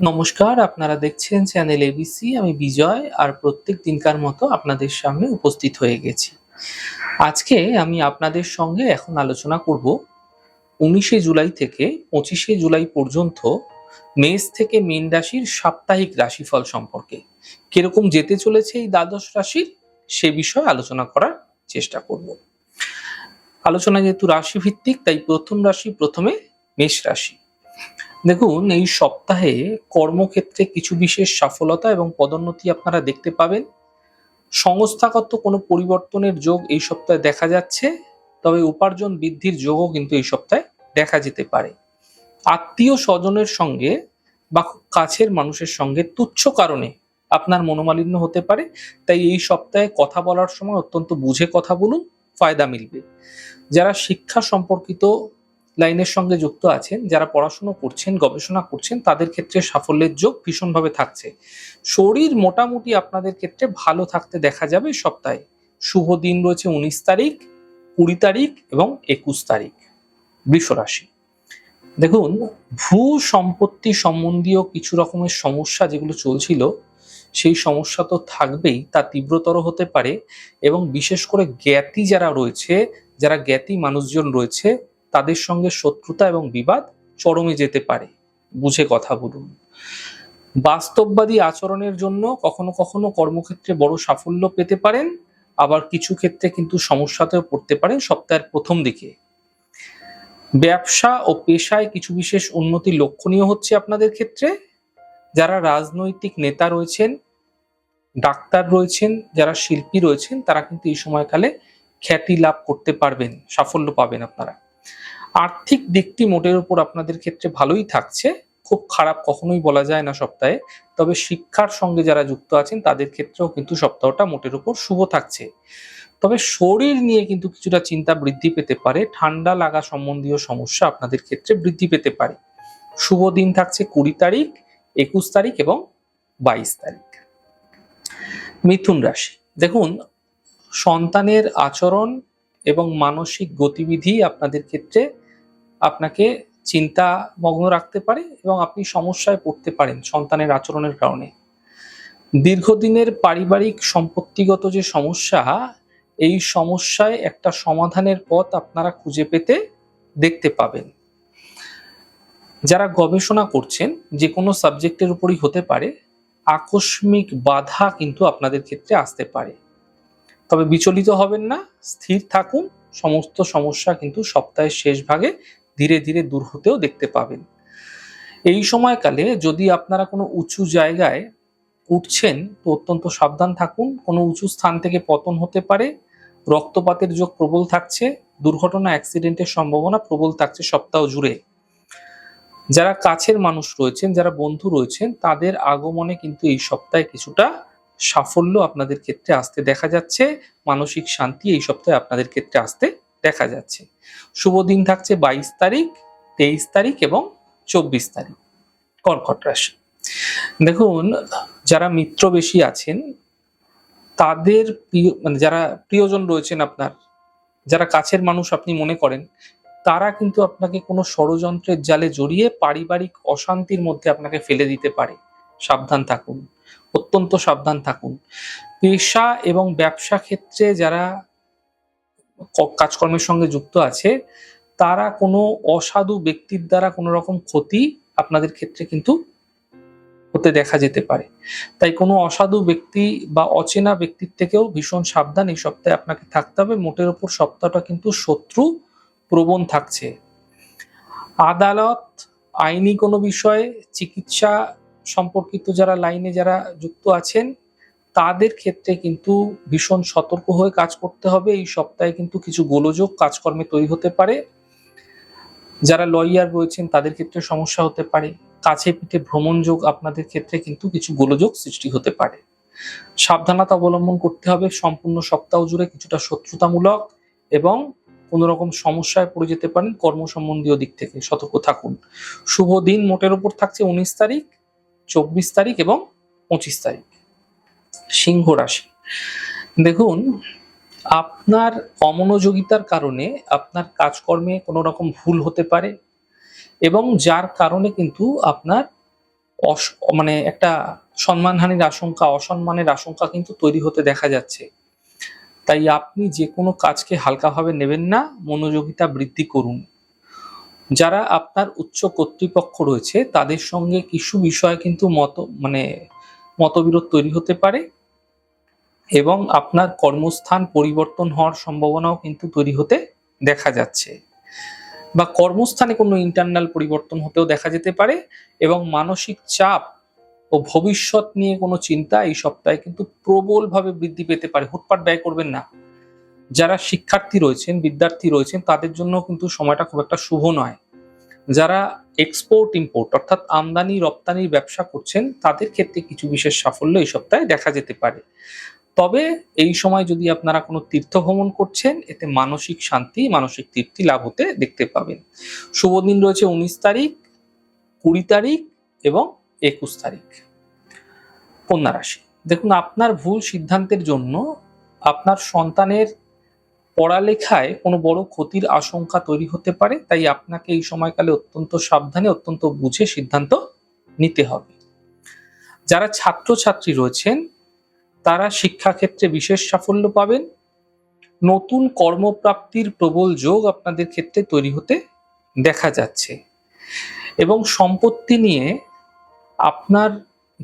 নমস্কার, আপনারা দেখছেন চ্যানেল এবিসি আমি বিজয় আর প্রত্যেক দিনকার মতো আপনাদের সামনে উপস্থিত হয়ে গেছি। আজকে আমি আপনাদের সঙ্গে এখন আলোচনা করব উনিশে জুলাই থেকে পঁচিশে জুলাই পর্যন্ত মেষ থেকে মীন রাশির সাপ্তাহিক রাশিফল সম্পর্কে। কীরকম যেতে চলেছে এই দ্বাদশ রাশির, সে বিষয়ে আলোচনা করার চেষ্টা করব। আলোচনা যেহেতু রাশিভিত্তিক, তাই প্রথম রাশি প্রথমে মেষ রাশি। দেখুন, এই সপ্তাহে কর্মক্ষেত্রে কিছু বিশেষ সফলতা এবং পদোন্নতি আপনারা দেখতে পাবেন। সংস্থাগত কোনো পরিবর্তনের যোগ এই সপ্তাহে দেখা যাচ্ছে, তবে উপার্জন বৃদ্ধির যোগও কিন্তু এই সপ্তাহে দেখা যেতে পারে। আত্মীয় স্বজনের সঙ্গে বা কাছের মানুষের সঙ্গে তুচ্ছ কারণে আপনার মনোমালিন্য হতে পারে, তাই এই সপ্তাহে কথা বলার সময় অত্যন্ত বুঝে কথা বলুন, ফায়দা মিলবে। যারা শিক্ষা সম্পর্কিত লাইনের সঙ্গে যুক্ত আছেন, যারা পড়াশুনো করছেন, গবেষণা করছেন, তাদের ক্ষেত্রে সাফল্যের যোগ ভীষণভাবে থাকছে। শরীর মোটামুটি আপনাদের ক্ষেত্রে ভালো থাকতে দেখা যাবে সপ্তাহে। শুভ দিন রয়েছে উনিশ তারিখ, কুড়ি তারিখ এবং একুশ তারিখ রাশি। দেখুন, ভূ সম্পত্তি সম্বন্ধীয় কিছু রকমের সমস্যা যেগুলো চলছিল, সেই সমস্যা তো থাকবেই, তা তীব্রতর হতে পারে এবং বিশেষ করে জ্ঞাতি যারা রয়েছে, যারা জ্ঞাতি মানুষজন রয়েছে তাদের সঙ্গে শত্রুতা এবং বিবাদ চরমে যেতে পারে। বুঝে কথা বলুন। বাস্তববাদী আচরণের জন্য কখনো কখনো কর্মক্ষেত্রে বড় সাফল্য পেতে পারেন, আবার কিছু ক্ষেত্রে কিন্তু সমস্যাতেও পড়তে পারেন সপ্তাহের প্রথম দিকে। ব্যবসা ও পেশায় কিছু বিশেষ উন্নতি লক্ষণীয় হচ্ছে আপনাদের ক্ষেত্রে? যারা রাজনৈতিক নেতা রয়েছেন, ডাক্তার রয়েছেন, যারা শিল্পী রয়েছেন, তারা কিন্তু এই সময়কালে খ্যাতি লাভ করতে পারবেন, সাফল্য পাবেন আপনারা। আর্থিক দিকটি মোটের উপর আপনাদের ক্ষেত্রে ভালোই থাকছে। খুব খারাপ কখনোই বলা যায় না সপ্তাহে। তবে শিক্ষার সঙ্গে যারা যুক্ত আছেন, তাদের ক্ষেত্রেও কিন্তু সপ্তাহটা মোটের উপর শুভ থাকছে। তবে শরীর নিয়ে কিন্তু কিছুটা চিন্তা বৃদ্ধি পেতে পারে। ঠান্ডা লাগা সম্বন্ধীয় সমস্যা আপনাদের ক্ষেত্রে বৃদ্ধি পেতে পারে। শুভ দিন থাকছে কুড়ি তারিখ, একুশ তারিখ এবং বাইশ তারিখ। মিথুন রাশি। দেখুন, সন্তানের আচরণ এবং মানসিক গতিবিধি আপনাদের ক্ষেত্রে আপনাকে চিন্তা মগ্ন রাখতে পারে এবং আপনি সমস্যায় পড়তে পারেন সন্তানের আচরণের কারণে। দীর্ঘদিনের পারিবারিক সম্পত্তিগত যে সমস্যা, এই সমস্যায় একটা সমাধানের পথ আপনারা খুঁজে পেতে দেখতে পাবেন। যারা গবেষণা করছেন, যে কোনো সাবজেক্টের উপরই হতে পারে, আকস্মিক বাধা কিন্তু আপনাদের ক্ষেত্রে আসতে পারে। তবে বিচলিত হবেন না, স্থির থাকুন, সমস্ত সমস্যা কিন্তু সপ্তাহের শেষ ভাগে ধীরে ধীরে দূর হতেও দেখতে পাবেন। এই সময়কালে যদি আপনারা কোনো উঁচু জায়গায় উঠছেন, তো অত্যন্ত সাবধান থাকুন। কোনো উঁচু স্থান থেকে পতন হতে পারে, রক্তপাতের যোগ প্রবল থাকছে, দুর্ঘটনা, অ্যাক্সিডেন্টের সম্ভাবনা প্রবল থাকছে সপ্তাহ জুড়ে। যারা কাছের মানুষ রয়েছেন, যারা বন্ধু রয়েছেন, তাদের আগমনে কিন্তু এই সপ্তাহে কিছুটা সাফল্য আপনাদের ক্ষেত্রে আসতে দেখা যাচ্ছে, মানসিক শান্তি এই সপ্তাহে আপনাদের ক্ষেত্রে আসতে দেখা যাচ্ছে। শুভ দিন থাকছে বাইশ তারিখ, তেইশ তারিখ এবং চব্বিশ তারিখ, কর্কট রাশি। দেখুন, যারা মিত্র বেশি আছেন, তাদের প্রিয় মানে যারা প্রিয়জন রয়েছেন আপনার, যারা কাছের মানুষ আপনি মনে করেন, তারা কিন্তু আপনাকে কোনো ষড়যন্ত্রের জালে জড়িয়ে পারিবারিক অশান্তির মধ্যে আপনাকে ফেলে দিতে পারে। সাবধান থাকুন। অত্যন্ত সাবধান থাকুন। পেশা এবং ব্যবসা ক্ষেত্রে যারা কাজকর্মের সঙ্গে যুক্ত আছে, তারা কোনো অসাধু ব্যক্তির দ্বারা কোনো রকম ক্ষতি আপনাদের ক্ষেত্রে কিন্তু হতে দেখা যেতে পারে। তাই কোনো অসাধু ব্যক্তি বা অচেনা ব্যক্তির থেকেও ভীষণ সাবধান এই সপ্তাহে আপনাকে থাকতে হবে। মোটের ওপর সপ্তাহটা কিন্তু শত্রু প্রবণ থাকছে। আদালত আইনি কোনো বিষয়ে চিকিৎসা সম্পর্কিত যারা লাইনে যারা যুক্ত আছেন, তাদের ক্ষেত্রে কিন্তু ভীষণ সতর্ক হয়ে কাজ করতে হবে। এই সপ্তাহে কিন্তু কিছু গোলযোগ কাজকর্মে তৈরি হতে পারে। যারা লয়ার রয়েছেন, তাদের ক্ষেত্রে সমস্যা হতে পারে। কাছে পিঠে ভ্রমণ যোগ আপনাদের ক্ষেত্রে কিন্তু কিছু গোলযোগ সৃষ্টি হতে পারে। সাবধানতা অবলম্বন করতে হবে। সম্পূর্ণ সপ্তাহ জুড়ে কিছুটা শত্রুতামূলক এবং কোনো রকম সমস্যায় পড়ে যেতে পারেন কর্ম সম্বন্ধীয় দিক থেকে। সতর্ক থাকুন। শুভ দিন মোটের উপর থাকছে উনিশ তারিখ। চব্বিশ তারিখ এবং পঁচিশ তারিখ। সিংহ রাশি। দেখুন, আপনার অমনোযোগিতার কারণে আপনার কাজকর্মে কোনো রকম ভুল হতে পারে এবং যার কারণে কিন্তু আপনার অস- মানে একটা সম্মানহানির আশঙ্কা, অসম্মানের আশঙ্কা কিন্তু তৈরি হতে দেখা যাচ্ছে। তাই আপনি যে কোনো কাজকে হালকাভাবে নেবেন না, মনোযোগিতা বৃদ্ধি করুন। যারা আপনার উচ্চ কর্তৃপক্ষ রয়েছে, তাদের সঙ্গে কিছু বিষয় কিন্তু মত মানে মতবিরোধ তৈরি হতে পারে এবং আপনার কর্মস্থান পরিবর্তন হওয়ার সম্ভাবনাও কিন্তু তৈরি হতে দেখা যাচ্ছে বা কর্মস্থানে কোনো ইন্টারনাল পরিবর্তন হতেও দেখা যেতে পারে এবং মানসিক চাপ ও ভবিষ্যৎ নিয়ে কোনো চিন্তা এই সপ্তাহে কিন্তু প্রবলভাবে বৃদ্ধি পেতে পারে। হুটপাট ব্যয় করবেন না। যারা শিক্ষার্থী রয়েছেন, বিদ্যার্থী রয়েছেন, তাদের জন্য কিন্তু সময়টা খুব একটা শুভ নয়। যারা এক্সপোর্ট ইম্পোর্ট অর্থাৎ আমদানি, রপ্তানির ব্যবসা করছেন, তাদের ক্ষেত্রে কিছু বিশেষ সাফল্য এই সপ্তাহে দেখা যেতে পারে। তবে এই সময় যদি আপনারা কোনো তীর্থ ভ্রমণ করছেন, এতে মানসিক শান্তি, মানসিক তৃপ্তি লাভ হতে দেখতে পাবেন। শুভ দিন রয়েছে উনিশ তারিখ, কুড়ি তারিখ এবং একুশ তারিখ। কন্যা রাশি। দেখুন, আপনার ভুল সিদ্ধান্তের জন্য আপনার সন্তানের পড়ালেখায় কোনো বড় ক্ষতির আশঙ্কা তৈরি হতে পারে, তাই আপনাকে এই সময়কালে অত্যন্ত সাবধানে, অত্যন্ত বুঝে সিদ্ধান্ত নিতে হবে। যারা ছাত্রছাত্রী রয়েছেন, তারা শিক্ষাক্ষেত্রে বিশেষ সাফল্য পাবেন। নতুন কর্মপ্রাপ্তির প্রবল যোগ আপনাদের ক্ষেত্রে তৈরি হতে দেখা যাচ্ছে। এবং সম্পত্তি নিয়ে আপনার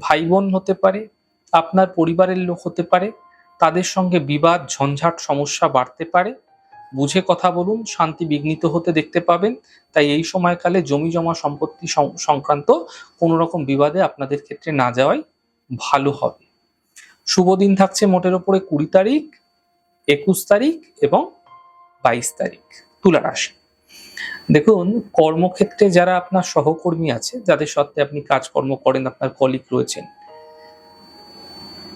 ভাই বোন হতে পারে, আপনার পরিবারের লোক হতে পারে তাদের সঙ্গে বিবাদ, ঝঞ্ঝাট, সমস্যা বাড়তে পারে। বুঝে কথা বলুন, শান্তি বিঘ্নিত হতে দেখতে পাবেন। তাই এই সময়কালে জমি জমা সম্পত্তি সংক্রান্ত কোনো রকম বিবাদে আপনাদের ক্ষেত্রে না যাওয়াই ভালো হবে। শুভ দিন থাকছে মোটের ওপরে কুড়ি তারিখ, একুশ তারিখ এবং বাইশ তারিখ, তুলা রাশি। দেখুন, কর্মক্ষেত্রে যারা আপনার সহকর্মী আছে, যাদের সত্ত্বে আপনি কাজকর্ম করেন, আপনার কলিগ রয়েছেন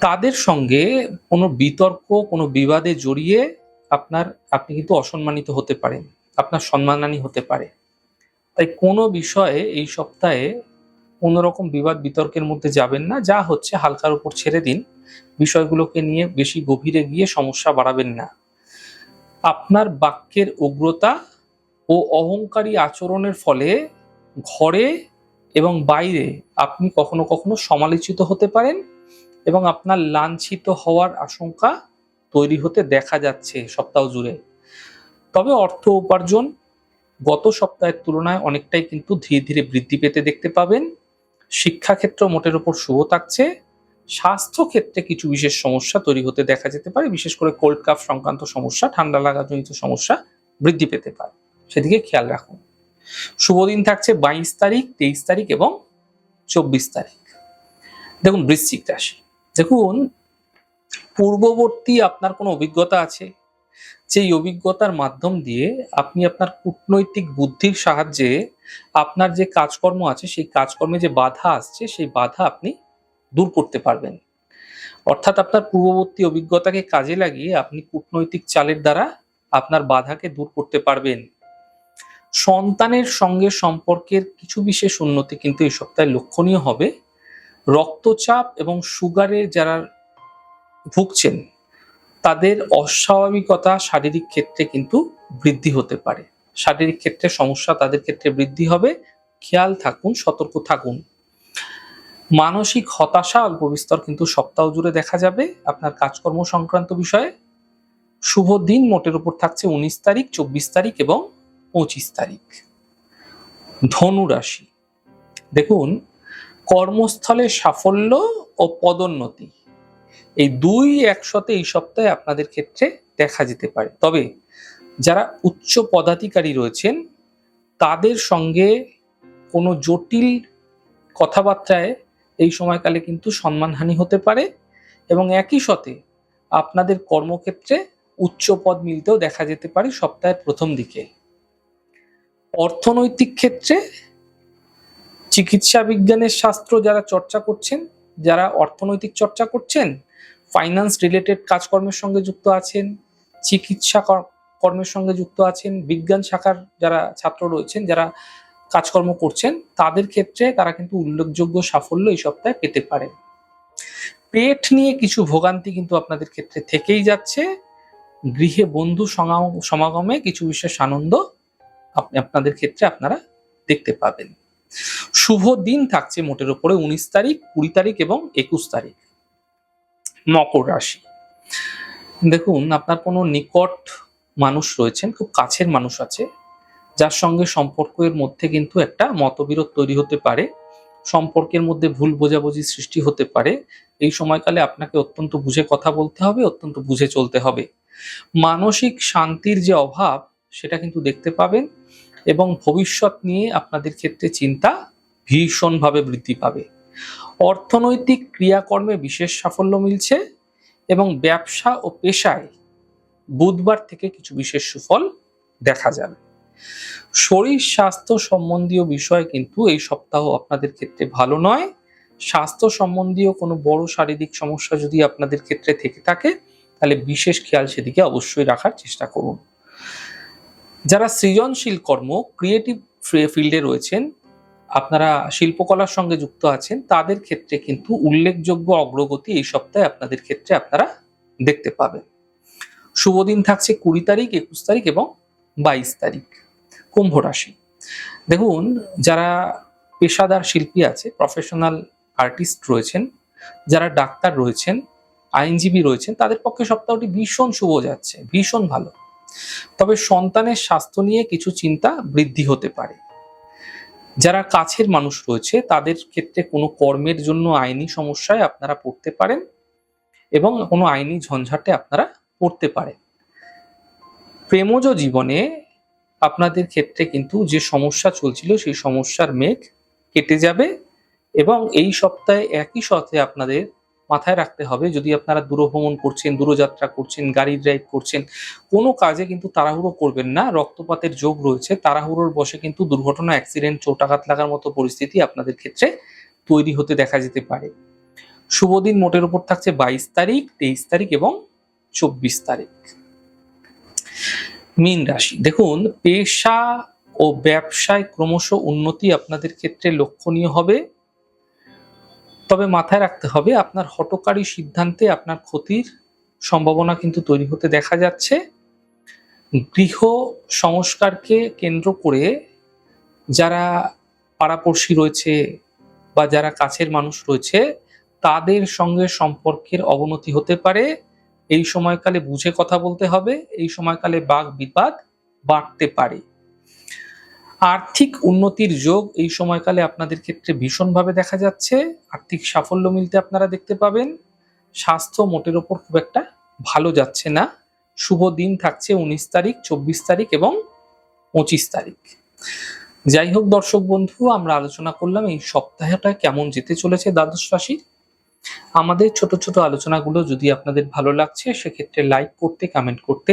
তাদের সঙ্গে কোনো বিতর্ক, কোনো বিবাদে জড়িয়ে আপনার, আপনি কিন্তু অসম্মানিত হতে পারেন, আপনার সম্মানহানি হতে পারে। তাই কোনো বিষয়ে এই সপ্তাহে কোনো রকম বিবাদ, বিতর্কের মধ্যে যাবেন না, যা হচ্ছে হালকার উপর ছেড়ে দিন, বিষয়গুলোকে নিয়ে বেশি গভীরে গিয়ে সমস্যা বাড়াবেন না। আপনার বাক্যের উগ্রতা ও অহংকারী আচরণের ফলে ঘরে এবং বাইরে আপনি কখনো কখনো সমালোচিত হতে পারেন এবং আপনার লাঞ্ছিত হওয়ার আশঙ্কা তৈরি হতে দেখা যাচ্ছে সপ্তাহ জুড়ে। তবে অর্থ উপার্জন গত সপ্তাহের তুলনায় অনেকটাই কিন্তু ধীরে ধীরে বৃদ্ধি পেতে দেখতে পাবেন। শিক্ষাক্ষেত্র মোটের ওপর শুভ থাকছে। স্বাস্থ্য ক্ষেত্রে কিছু বিশেষ সমস্যা তৈরি হতে দেখা যেতে পারে। বিশেষ করে কোল্ড কাফ সংক্রান্ত সমস্যা, ঠান্ডা লাগাজনিত সমস্যা বৃদ্ধি পেতে পারে। সেদিকে খেয়াল রাখুন। শুভ দিন থাকছে বাইশ তারিখ, তেইশ তারিখ এবং চব্বিশ তারিখ। দেখুন, বৃশ্চিক রাশি। দেখুন, পূর্ববর্তী আপনার কোনো অভিজ্ঞতা আছে? যেই অভিজ্ঞতার মাধ্যম দিয়ে আপনি আপনার কূটনৈতিক বুদ্ধির সাহায্যে আপনার যে কাজকর্ম আছে, সেই কাজকর্মে যে বাধা আসছে, সেই বাধা আপনি দূর করতে পারবেন। অর্থাৎ আপনার পূর্ববর্তী অভিজ্ঞতাকে কাজে লাগিয়ে আপনি কূটনৈতিক চালের দ্বারা আপনার বাধাকে দূর করতে পারবেন। সন্তানের সঙ্গে সম্পর্কের কিছু বিশেষ উন্নতি কিন্তু এই সপ্তাহে লক্ষণীয় হবে। রক্তচাপ এবং সুগারে যারা ভুগছেন, তাদের অস্বাভাবিকতা শারীরিক ক্ষেত্রে কিন্তু বৃদ্ধি হতে পারে। শারীরিক ক্ষেত্রে সমস্যা তাদের ক্ষেত্রে বৃদ্ধি হবে। খেয়াল থাকুন, সতর্ক থাকুন। মানসিক হতাশা অল্প বিস্তর কিন্তু সপ্তাহ জুড়ে দেখা যাবে আপনার কাজকর্ম সংক্রান্ত বিষয়ে। শুভ দিন, মোটের উপর থাকছে উনিশ তারিখ, চব্বিশ তারিখ এবং পঁচিশ তারিখ। ধনু রাশি। দেখুন কর্মস্থলে সাফল্য ও পদোন্নতি। এই দুই একসাথে এই সপ্তাহে আপনাদের ক্ষেত্রে দেখা যেতে পারে। তবে যারা উচ্চ পদাধিকারী রয়েছেন, তাদের সঙ্গে কোনো জটিল কথাবার্তায় এই সময়কালে কিন্তু সম্মানহানি হতে পারে এবং একই সাথে আপনাদের কর্মক্ষেত্রে উচ্চ পদ মিলতেও দেখা যেতে পারে সপ্তাহের প্রথম দিকে। অর্থনৈতিক ক্ষেত্রে চিকিৎসা বিজ্ঞানের শাস্ত্র যারা চর্চা করছেন, যারা অর্থনৈতিক চর্চা করছেন ফাইন্যান্স রিলেটেড কাজকর্মের সঙ্গে যুক্ত আছেন, চিকিৎসা কর- কর্মের সঙ্গে যুক্ত আছেন, বিজ্ঞান শাখার যারা ছাত্র রয়েছেন, যারা কাজকর্ম করছেন, তাদের ক্ষেত্রে তারা কিন্তু উল্লেখযোগ্য সাফল্য এই সপ্তাহে পেতে পারেন। পেট নিয়ে কিছু ভোগান্তি কিন্তু আপনাদের ক্ষেত্রে থেকেই যাচ্ছে। গৃহে বন্ধু সমাগমে কিছু বিশেষ আনন্দ আপনি আপনাদের ক্ষেত্রে আপনারা দেখতে পাবেন। শুভ দিন থাকছে মোটের উপরে উনিশ তারিখ, কুড়ি তারিখ এবং একুশ তারিখ। মকর রাশি। দেখুন, আপনার কোনো নিকট মানুষ রয়েছেন, খুব কাছের মানুষ আছে, যার সঙ্গে সম্পর্কের মধ্যে কিন্তু একটা মতবিরোধ তৈরি হতে পারে, সম্পর্কের মধ্যে ভুল বোঝাবুঝি সৃষ্টি হতে পারে। এই সময়কালে আপনাকে অত্যন্ত বুঝে কথা বলতে হবে, অত্যন্ত বুঝে চলতে হবে। মানসিক শান্তির যে অভাব, সেটা কিন্তু দেখতে পাবেন এবং ভবিষ্যৎ নিয়ে আপনাদের ক্ষেত্রে চিন্তা ভীষণভাবে বৃদ্ধি পাবে। অর্থনৈতিক ক্রিয়াকর্মে বিশেষ সাফল্য মিলছে এবং ব্যবসা ও পেশায় বুধবার থেকে কিছু বিশেষ সুফল দেখা যাবে শরীর স্বাস্থ্য সম্বন্ধীয় বিষয় কিন্তু এই সপ্তাহ আপনাদের ক্ষেত্রে ভালো নয়। স্বাস্থ্য সম্বন্ধীয় কোনো বড় শারীরিক সমস্যা যদি আপনাদের ক্ষেত্রে থেকে থাকে, তাহলে বিশেষ খেয়াল সেদিকে অবশ্যই রাখার চেষ্টা করুন। যারা সৃজনশীল কর্ম ক্রিয়েটিভ ফিল্ডে রয়েছেন আপনারা শিল্পকলার সঙ্গে যুক্ত আছেন, তাদের ক্ষেত্রে কিন্তু উল্লেখযোগ্য অগ্রগতি এই সপ্তাহে আপনাদের ক্ষেত্রে আপনারা দেখতে পাবেন। শুভ দিন থাকছে কুড়ি তারিখ, একুশ তারিখ এবং বাইশ তারিখ, কুম্ভ রাশি। দেখুন, যারা পেশাদার শিল্পী আছে প্রফেশনাল আর্টিস্ট রয়েছেন, যারা ডাক্তার রয়েছেন, আইনজীবী রয়েছেন, তাদের পক্ষে সপ্তাহটি ভীষণ শুভ যাচ্ছে, ভীষণ ভালো। তবে সন্তানের স্বাস্থ্য নিয়ে কিছু চিন্তা বৃদ্ধি হতে পারে। যারা কাছের মানুষ রয়েছে, তাদের ক্ষেত্রে কোনো কর্মের জন্য আইনি সমস্যায় আপনারা পড়তে পারেন এবং কোনো আইনি ঝঞ্ঝাটে আপনারা পড়তে পারেন। প্রেমজ জীবনে আপনাদের ক্ষেত্রে কিন্তু যে সমস্যা চলছিল, সেই সমস্যার মেঘ কেটে যাবে এবং এই সপ্তাহে একই সাথে আপনাদের মাথায় রাখতে হবে। যদি আপনারা দূরভ্রমণ করছেন, দূরযাত্রা করছেন, গাড়ি ড্রাইভ করছেন, কোনো কাজে কিন্তু তাড়াহুড়ো করবেন না। রক্তপাতের যোগ রয়েছে। তাড়াহুড়োর বসে কিন্তু দুর্ঘটনা অ্যাক্সিডেন্ট চোটাঘাত লাগার মতো পরিস্থিতি আপনাদের ক্ষেত্রে তৈরি হতে দেখা যেতে পারে। শুভ দিন মোটের উপর থাকছে বাইশ তারিখ, তেইশ তারিখ এবং চব্বিশ তারিখ। মীন রাশি, দেখুন, পেশা ও ব্যবসায় ক্রমশ উন্নতি আপনাদের ক্ষেত্রে লক্ষণীয় হবে। তবে মাথায় রাখতে হবে, আপনার হটকারী সিদ্ধান্তে আপনার ক্ষতির সম্ভাবনা কিন্তু তৈরি হতে দেখা যাচ্ছে। গৃহ সংস্কারকে কেন্দ্র করে যারা পাড়াপড়শি রয়েছে বা যারা কাছের মানুষ রয়েছে, তাদের সঙ্গে সম্পর্কের অবনতি হতে পারে। এই সময়কালে বুঝে কথা বলতে হবে, এই সময়কালে বাঘ বিবাদ বাড়তে পারে। আর্থিক উন্নতির যোগ এই সময়কালে আপনাদের ক্ষেত্রে ভীষণভাবে দেখা যাচ্ছে। আর্থিক সাফল্য মিলতে আপনারা দেখতে পাবেন। স্বাস্থ্য মোটের ওপর খুব একটা ভালো যাচ্ছে না। শুভ দিন থাকছে উনিশ তারিখ, চব্বিশ তারিখ এবং পঁচিশ তারিখ। যাই হোক দর্শক বন্ধু, আমরা আলোচনা করলাম এই সপ্তাহটা কেমন যেতে চলেছে দ্বাদশ রাশির। আমাদের ছোট ছোট আলোচনাগুলো যদি আপনাদের ভালো লাগছে, সেক্ষেত্রে লাইক করতে কমেন্ট করতে